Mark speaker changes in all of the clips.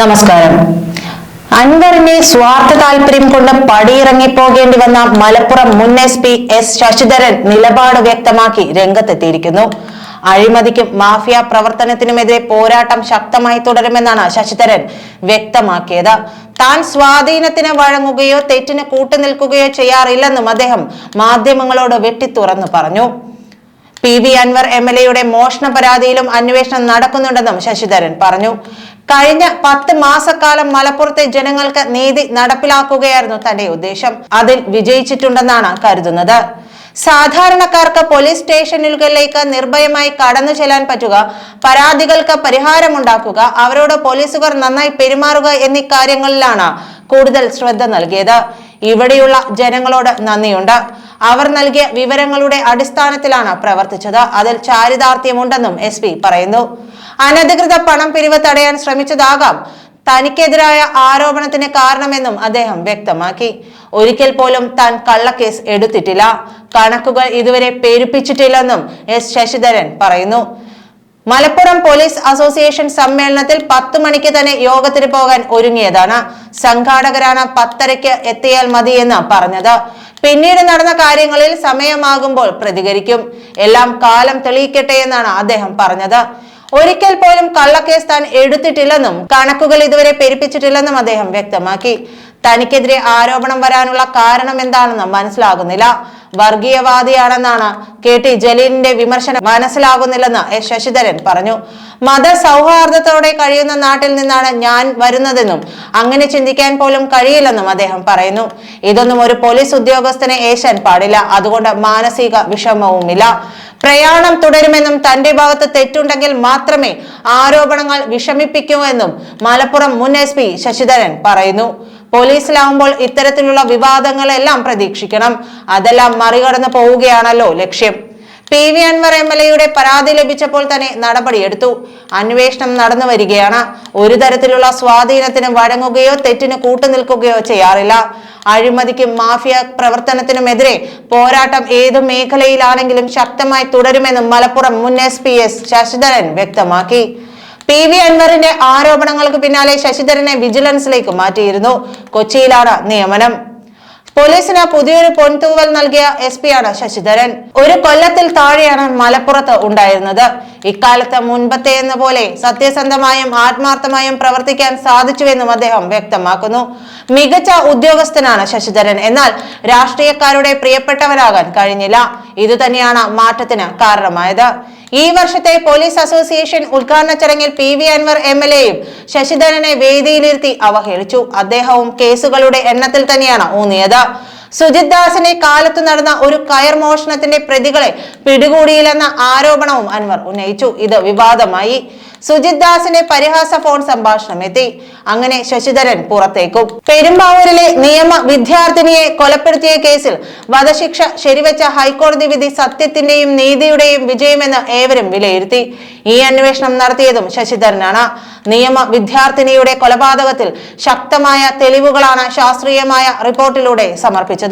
Speaker 1: നമസ്കാരം. അൻവറിനെ സ്വാർത്ഥ താല്പര്യം കൊണ്ട് പടിയിറങ്ങിപ്പോകേണ്ടി വന്ന മലപ്പുറം മുൻ എസ് പി എസ് ശശിധരൻ നിലപാട് വ്യക്തമാക്കി രംഗത്തെത്തിയിരിക്കുന്നു. അഴിമതിക്കും മാഫിയ പ്രവർത്തനത്തിനുമെതിരെ പോരാട്ടം ശക്തമായി തുടരുമെന്നാണ് ശശിധരൻ വ്യക്തമാക്കിയത്. താൻ സ്വാധീനത്തിന് വഴങ്ങുകയോ തെറ്റിന് കൂട്ടുനിൽക്കുകയോ ചെയ്യാറില്ലെന്നും അദ്ദേഹം മാധ്യമങ്ങളോട് വെട്ടിത്തുറന്നു പറഞ്ഞു. P V Anvar M L എയുടെ മോഷണ പരാതിയിലും അന്വേഷണം നടക്കുന്നുണ്ടെന്നും ശശിധരൻ പറഞ്ഞു. കഴിഞ്ഞ പത്ത് മാസക്കാലം മലപ്പുറത്തെ ജനങ്ങൾക്ക് നീതി നടപ്പിലാക്കുകയായിരുന്നു തന്റെ ഉദ്ദേശം. അതിൽ വിജയിച്ചിട്ടുണ്ടെന്നാണ് കരുതുന്നത്. സാധാരണക്കാർക്ക് പോലീസ് സ്റ്റേഷനുകളിലേക്ക് നിർഭയമായി കടന്നു ചെല്ലാൻ പറ്റുക പരാതികൾക്ക് പരിഹാരമുണ്ടാക്കുക അവരോട് പോലീസുകാർ നന്നായി പെരുമാറുക എന്നീ കാര്യങ്ങളിലാണ് കൂടുതൽ ശ്രദ്ധ നൽകിയത്. ഇവിടെയുള്ള ജനങ്ങളോട് നന്ദിയുണ്ട്. അവർ നൽകിയ വിവരങ്ങളുടെ അടിസ്ഥാനത്തിലാണ് പ്രവർത്തിച്ചത്. അതിൽ ചാരിതാർത്ഥ്യമുണ്ടെന്നും എസ് പറയുന്നു. അനധികൃത പണം പിരിവ് തടയാൻ ശ്രമിച്ചതാകാം. തനിക്കെതിരായ ആരോപണത്തിന് കാരണമെന്നും അദ്ദേഹം വ്യക്തമാക്കി. ഒരിക്കൽ പോലും താൻ കള്ളക്കേസ് എടുത്തിട്ടില്ല. കണക്കുകൾ ഇതുവരെ പേരിപ്പിച്ചിട്ടില്ലെന്നും എസ് ശശിധരൻ പറയുന്നു. മലപ്പുറം പോലീസ് അസോസിയേഷൻ സമ്മേളനത്തിൽ പത്ത് മണിക്ക് തന്നെ യോഗത്തിന് പോകാൻ ഒരുങ്ങിയതാണ്. സംഘാടകരാണ് പത്തരയ്ക്ക് എത്തിയാൽ മതിയെന്ന് പറഞ്ഞത്. പിന്നീട് നടന്ന കാര്യങ്ങളിൽ സമയമാകുമ്പോൾ പ്രതികരിക്കും. എല്ലാം കാലം തെളിയിക്കട്ടെ എന്നാണ് അദ്ദേഹം പറഞ്ഞത്. ഒരിക്കൽ പോലും കള്ളക്കേസ് താൻ എടുത്തിട്ടില്ലെന്നും കണക്കുകൾ ഇതുവരെ പെരുപ്പിച്ചിട്ടില്ലെന്നും അദ്ദേഹം വ്യക്തമാക്കി. തനിക്കെതിരെ ആരോപണം വരാനുള്ള കാരണം എന്താണെന്നും മനസ്സിലാകുന്നില്ല. വർഗീയവാദിയാണെന്നാണ് കെ ടി ജലീലിന്റെ വിമർശനം. മനസ്സിലാകുന്നില്ലെന്ന് എസ് ശശിധരൻ പറഞ്ഞു. മത സൗഹാർദ്ദത്തോടെ കഴിയുന്ന നാട്ടിൽ നിന്നാണ് ഞാൻ വരുന്നതെന്നും അങ്ങനെ ചിന്തിക്കാൻ പോലും കഴിയില്ലെന്നും അദ്ദേഹം പറയുന്നു. ഇതൊന്നും ഒരു പോലീസ് ഉദ്യോഗസ്ഥനെ ഏശാൻ പാടില്ല. അതുകൊണ്ട് മാനസിക വിഷമവുമില്ല. പ്രയാണം തുടരുമെന്നും തന്റെ ഭാഗത്ത് തെറ്റുണ്ടെങ്കിൽ മാത്രമേ ആരോപണങ്ങൾ വിഷമിപ്പിക്കൂ എന്നും മലപ്പുറം മുൻ എസ് പി ശശിധരൻ പറയുന്നു. പോലീസിലാവുമ്പോൾ ഇത്തരത്തിലുള്ള വിവാദങ്ങളെല്ലാം പ്രതീക്ഷിക്കണം. അതെല്ലാം മറികടന്ന് പോവുകയാണല്ലോ ലക്ഷ്യം. P V Anvar M L എയുടെ പരാതി ലഭിച്ചപ്പോൾ തന്നെ നടപടിയെടുത്തു. അന്വേഷണം നടന്നു വരികയാണ്. ഒരു തരത്തിലുള്ള സ്വാധീനത്തിന് വഴങ്ങുകയോ തെറ്റിന് കൂട്ടുനിൽക്കുകയോ ചെയ്യാറില്ല. അഴിമതിക്കും മാഫിയ പ്രവർത്തനത്തിനുമെതിരെ പോരാട്ടം ഏതു മേഖലയിലാണെങ്കിലും ശക്തമായി തുടരുമെന്ന് മലപ്പുറം മുൻ എസ് പി എസ് ശശിധരൻ വ്യക്തമാക്കി. പി വി അൻവറിന്റെ ആരോപണങ്ങൾക്ക് പിന്നാലെ ശശിധരനെ വിജിലൻസിലേക്ക് മാറ്റിയിരുന്നു. കൊച്ചിയിലാണ് നിയമനം. പോലീസിന് പുതിയൊരു പൊൻതൂവൽ നൽകിയ എസ് പിയാണ് ശശിധരൻ. ഒരു കൊല്ലത്തിൽ താഴെയാണ് മലപ്പുറത്ത് ഉണ്ടായിരുന്നത്. ഇക്കാലത്ത് മുൻപത്തെ എന്ന പോലെ സത്യസന്ധമായും ആത്മാർത്ഥമായും പ്രവർത്തിക്കാൻ സാധിച്ചുവെന്നും അദ്ദേഹം വ്യക്തമാക്കുന്നു. മികച്ച ഉദ്യോഗസ്ഥനാണ് ശശിധരൻ. എന്നാൽ രാഷ്ട്രീയക്കാരുടെ പ്രിയപ്പെട്ടവരാകാൻ കഴിഞ്ഞില്ല. ഇതുതന്നെയാണ് മാറ്റത്തിന് കാരണമായത്. ഈ വർഷത്തെ പോലീസ് അസോസിയേഷൻ ഉദ്ഘാടന ചടങ്ങിൽ P V Anvar M L എയും ശശിധരനെ വേദിയിലിരുത്തി അവഹേളിച്ചു. അദ്ദേഹവും കേസുകളുടെ എണ്ണത്തിൽ തന്നെയാണ് ഊന്നിയത്. സുജിത് ദാസിനെ കാലത്ത് നടന്ന ഒരു കയർ മോഷണത്തിന്റെ പ്രതികളെ പിടികൂടിയില്ലെന്ന ആരോപണവും അൻവർ ഉന്നയിച്ചു. ഇത് വിവാദമായി. സുജിത് ദാസിന്റെ പരിഹാസ ഫോൺ സംഭാഷണം എത്തി. അങ്ങനെ ശശിധരൻ പുറത്തേക്കും. പെരുമ്പാവൂരിലെ നിയമ വിദ്യാർത്ഥിനിയെ കൊലപ്പെടുത്തിയ കേസിൽ വധശിക്ഷ ശരിവെച്ച ഹൈക്കോടതി വിധി സത്യത്തിന്റെയും നീതിയുടെയും വിജയമെന്ന് ഏവരും വിലയിരുത്തി. ഈ അന്വേഷണം നടത്തിയതും ശശിധരനാണ്. നിയമ വിദ്യാർത്ഥിനിയുടെ കൊലപാതകത്തിൽ ശക്തമായ തെളിവുകളാണ് ശാസ്ത്രീയമായ റിപ്പോർട്ടിലൂടെ സമർപ്പിച്ചത്.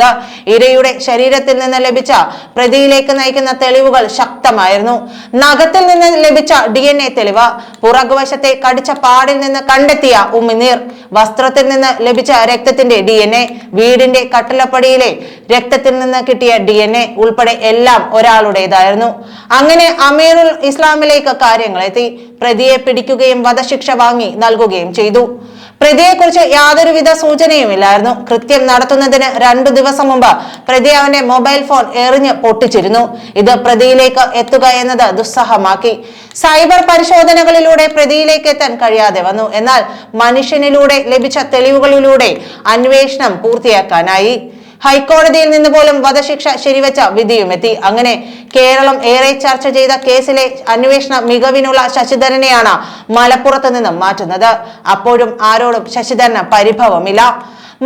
Speaker 1: ഇരയുടെ ശരീരത്തിൽ നിന്ന് ലഭിച്ച പ്രതിയിലേക്ക് നയിക്കുന്ന തെളിവുകൾ ശക്തമായിരുന്നു. നഖത്തിൽ നിന്ന് ലഭിച്ച ഡി എൻ എ തെളിവ് പുറകുവശത്തെ കടിച്ച പാടിൽ നിന്ന് കണ്ടെത്തിയ ഉമിനീർ വസ്ത്രത്തിൽ നിന്ന് ലഭിച്ച രക്തത്തിന്റെ ഡി എൻ എ വീടിന്റെ കട്ടിലപ്പടിയിലെ രക്തത്തിൽ നിന്ന് കിട്ടിയ ഡി എൻ എ ഉൾപ്പെടെ എല്ലാം ഒരാളുടേതായിരുന്നു. അങ്ങനെ അമീറുൽ ഇസ്ലാമിലേക്ക് കാര്യങ്ങൾ എത്തി പ്രതിയെ പിടിക്കുകയും വധശിക്ഷ വാങ്ങി നൽകുകയും ചെയ്തു. പ്രതിയെക്കുറിച്ച് യാതൊരുവിധ സൂചനയുമില്ലായിരുന്നു. കൃത്യം നടത്തുന്നതിന് രണ്ടു ദിവസം മുമ്പ് പ്രതി അവന്റെ മൊബൈൽ ഫോൺ എറിഞ്ഞ് പൊട്ടിച്ചിരുന്നു. ഇത് പ്രതിയിലേക്ക് എത്തുക എന്നത് ദുസ്സഹമാക്കി. സൈബർ പരിശോധനകളിലൂടെ പ്രതിയിലേക്ക് എത്താൻ കഴിയാതെ വന്നു. എന്നാൽ മനുഷ്യനിലൂടെ ലഭിച്ച തെളിവുകളിലൂടെ അന്വേഷണം പൂർത്തിയാക്കാനായി. ഹൈക്കോടതിയിൽ നിന്ന് പോലും വധശിക്ഷ ശരിവെച്ച വിധിയുമെത്തി അങ്ങനെ കേരളം ഏറെ ചർച്ച ചെയ്ത കേസിലെ അന്വേഷണ മികവിനുള്ള ശശിധരനെയാണ് മലപ്പുറത്ത് നിന്നും മാറ്റുന്നത്. അപ്പോഴും ആരോടും ശശിധരന് പരിഭവമില്ല.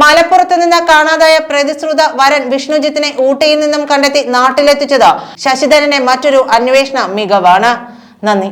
Speaker 1: മലപ്പുറത്ത് നിന്ന് കാണാതായ പ്രതിശ്രുത വരൻ വിഷ്ണുജിത്തിനെ ഊട്ടിയിൽ നിന്നും കണ്ടെത്തി നാട്ടിലെത്തിച്ചത് ശശിധരന്റെ മറ്റൊരു അന്വേഷണ മികവാണ്. നന്ദി.